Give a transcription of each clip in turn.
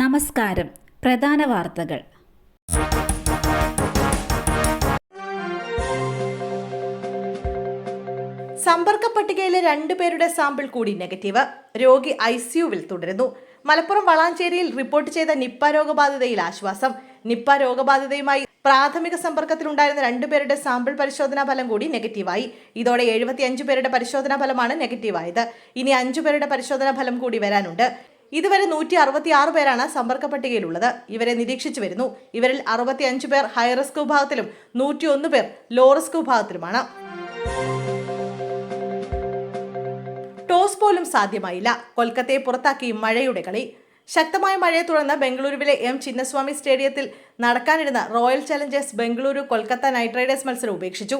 നമസ്കാരം. പ്രധാന വാർത്തകൾ. സമ്പർക്ക പട്ടികയിലെ രണ്ടുപേരുടെ സാമ്പിൾ കൂടി നെഗറ്റീവ്. രോഗി ഐസിയുവിൽ സിയുവിൽ തുടരുന്നു. മലപ്പുറം വളാഞ്ചേരിയിൽ റിപ്പോർട്ട് ചെയ്ത നിപ്പ രോഗബാധിതയിൽ ആശ്വാസം. നിപ്പ രോഗബാധിതയുമായി പ്രാഥമിക സമ്പർക്കത്തിലുണ്ടായിരുന്ന രണ്ടുപേരുടെ സാമ്പിൾ പരിശോധനാ ഫലം കൂടി നെഗറ്റീവായി. ഇതോടെ എഴുപത്തിയഞ്ച് പേരുടെ പരിശോധനാ ഫലമാണ് നെഗറ്റീവായത്. ഇനി അഞ്ചു പേരുടെ പരിശോധനാ ഫലം കൂടി വരാനുണ്ട്. ഇതുവരെ നൂറ്റി അറുപത്തി ആറ് പേരാണ് സമ്പർക്ക പട്ടികയിലുള്ളത് ഇവരെ നിരീക്ഷിച്ചു വരുന്നു. ഇവരിൽ അറുപത്തി അഞ്ച് പേർ ഹൈറിസ്ക് വിഭാഗത്തിലും നൂറ്റിയൊന്ന് പേർ ലോ റിസ്ക് വിഭാഗത്തിലുമാണ്. ടോസ് പോലും സാധ്യമായില്ല. കൊൽക്കത്തയെ പുറത്താക്കി മഴയുടെ കളി. ശക്തമായ മഴയെ തുടർന്ന് ബംഗളൂരുവിലെ എം ചിന്നസ്വാമി സ്റ്റേഡിയത്തിൽ നടക്കാനിരുന്ന royal challengers Bengaluru Kolkata knight riders മത്സരം ഉപേക്ഷിച്ചു.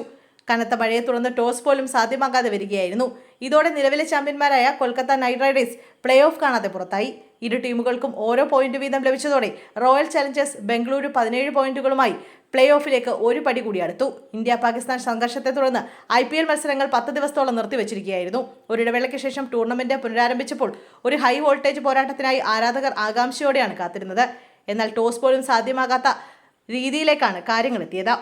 കനത്ത മഴയെ തുടർന്ന് ടോസ് പോലും സാധ്യമാകാതെ വരികയായിരുന്നു. ഇതോടെ നിലവിലെ ചാമ്പ്യന്മാരായ Kolkata knight riders play off കാണാതെ പുറത്തായി. ഇരു ടീമുകൾക്കും ഓരോ പോയിന്റ് വീതം ലഭിച്ചതോടെ റോയൽ ചലഞ്ചേഴ്സ് ബംഗളൂരു പതിനേഴ് പോയിന്റുകളുമായി പ്ലേ ഓഫിലേക്ക് ഒരു പടി കൂടി അടുത്തു. ഇന്ത്യ പാകിസ്ഥാൻ സംഘർഷത്തെ തുടർന്ന് ഐ പി എൽ മത്സരങ്ങൾ പത്ത് ദിവസത്തോളം നിർത്തിവച്ചിരിക്കുകയായിരുന്നു. ഒരിടവേളയ്ക്ക് ശേഷം ടൂർണമെന്റ് പുനരാരംഭിച്ചപ്പോൾ ഒരു ഹൈ വോൾട്ടേജ് പോരാട്ടത്തിനായി ആരാധകർ ആകാംക്ഷയോടെയാണ് കാത്തിരുന്നത്. എന്നാൽ ടോസ് പോലും സാധ്യമാകാത്ത രീതിയിലേക്കാണ് കാര്യങ്ങൾ എത്തിയത്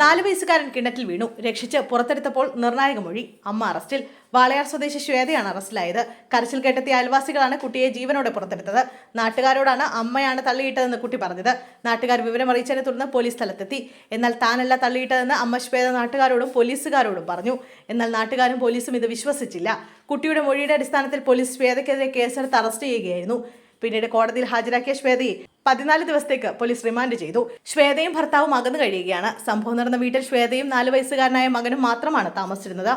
നാല് വയസ്സുകാരൻ കിണറ്റിൽ വീണു. രക്ഷിച്ച് പുറത്തെടുത്തപ്പോൾ നിർണായക മൊഴി. അമ്മ അറസ്റ്റിൽ. വാളയാർ സ്വദേശി ശ്വേതയാണ് അറസ്റ്റിലായത്. കരച്ചിൽ കേട്ടെത്തിയ അയൽവാസികളാണ് കുട്ടിയെ ജീവനോടെ പുറത്തെടുത്തത്. നാട്ടുകാരോടാണ് അമ്മയാണ് തള്ളിയിട്ടതെന്ന് കുട്ടി പറഞ്ഞത്. നാട്ടുകാർ വിവരം അറിയിച്ചതിനെ തുടർന്ന് പോലീസ് സ്ഥലത്തെത്തി. എന്നാൽ താനല്ല തള്ളിയിട്ടതെന്ന് അമ്മ ശ്വേത നാട്ടുകാരോടും പോലീസുകാരോടും പറഞ്ഞു. എന്നാൽ നാട്ടുകാരും പോലീസും ഇത് വിശ്വസിച്ചില്ല. കുട്ടിയുടെ മൊഴിയുടെ അടിസ്ഥാനത്തിൽ പോലീസ് ശ്വേതയ്ക്കെതിരെ കേസെടുത്ത് അറസ്റ്റ് ചെയ്യുകയായിരുന്നു. പിന്നീട് കോടതിയിൽ ഹാജരാക്കിയ ശ്വേതയെ പതിനാല് ദിവസത്തേക്ക് പോലീസ് റിമാൻഡ് ചെയ്തു. ശ്വേതയും ഭർത്താവും അകന്നു കഴിയുകയാണ്. സംഭവം നടന്ന വീട്ടിൽ ശ്വേതയും നാല് വയസ്സുകാരനായ മകനും മാത്രമാണ് താമസിച്ചിരുന്നത്.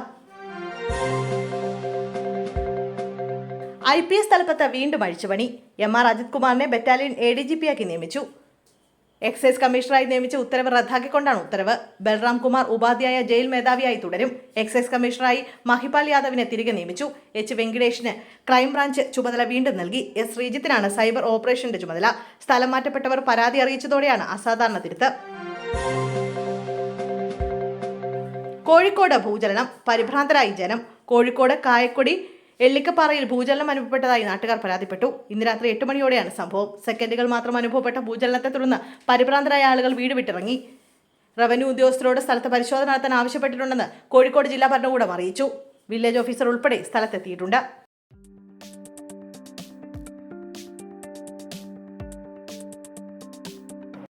ഐ പി എസ് തലപ്പത്ത് വീണ്ടും അഴിച്ചുപണി. എം ആർ അജിത് കുമാറിനെ battalion A D G P ആക്കി നിയമിച്ചു. എക്സൈസ് കമ്മീഷണറായി നിയമിച്ച ഉത്തരവ് റദ്ദാക്കിക്കൊണ്ടാണ് ഉത്തരവ്. ബൽറാം കുമാർ ഉപാധ്യായ ജയിൽ മേധാവിയായി തുടരും. എക്സൈസ് കമ്മീഷണറായി മഹിപാൽ യാദവിനെ തിരികെ നിയമിച്ചു. എച്ച് വെങ്കിടേഷിന് ക്രൈംബ്രാഞ്ച് ചുമതല വീണ്ടും നൽകി. എസ് ശ്രീജിത്തിനാണ് സൈബർ ഓപ്പറേഷന്റെ ചുമതല. സ്ഥലം മാറ്റപ്പെട്ടവർ പരാതി അറിയിച്ചതോടെയാണ് അസാധാരണ തിരുത്ത്. കോഴിക്കോട് ഭൂചലനം. പരിഭ്രാന്തരായി ജനം. കോഴിക്കോട് കായക്കൊടി എള്ളിക്കപ്പാറയിൽ ഭൂചലനം അനുഭവപ്പെട്ടതായി നാട്ടുകാർ പരാതിപ്പെട്ടു. ഇന്ന് രാത്രി എട്ട് മണിയോടെയാണ് സംഭവം. സെക്കൻഡുകൾ മാത്രം അനുഭവപ്പെട്ട ഭൂചലനത്തെ തുടർന്ന് പരിഭ്രാന്തരായ ആളുകൾ വീട് വിട്ടിറങ്ങി. റവന്യൂ ഉദ്യോഗസ്ഥരോട് സ്ഥലത്ത് പരിശോധന നടത്താൻ ആവശ്യപ്പെട്ടിട്ടുണ്ടെന്ന് കോഴിക്കോട് ജില്ലാ ഭരണകൂടം അറിയിച്ചു. വില്ലേജ് ഓഫീസർ ഉൾപ്പെടെ സ്ഥലത്തെത്തിയിട്ടുണ്ട്.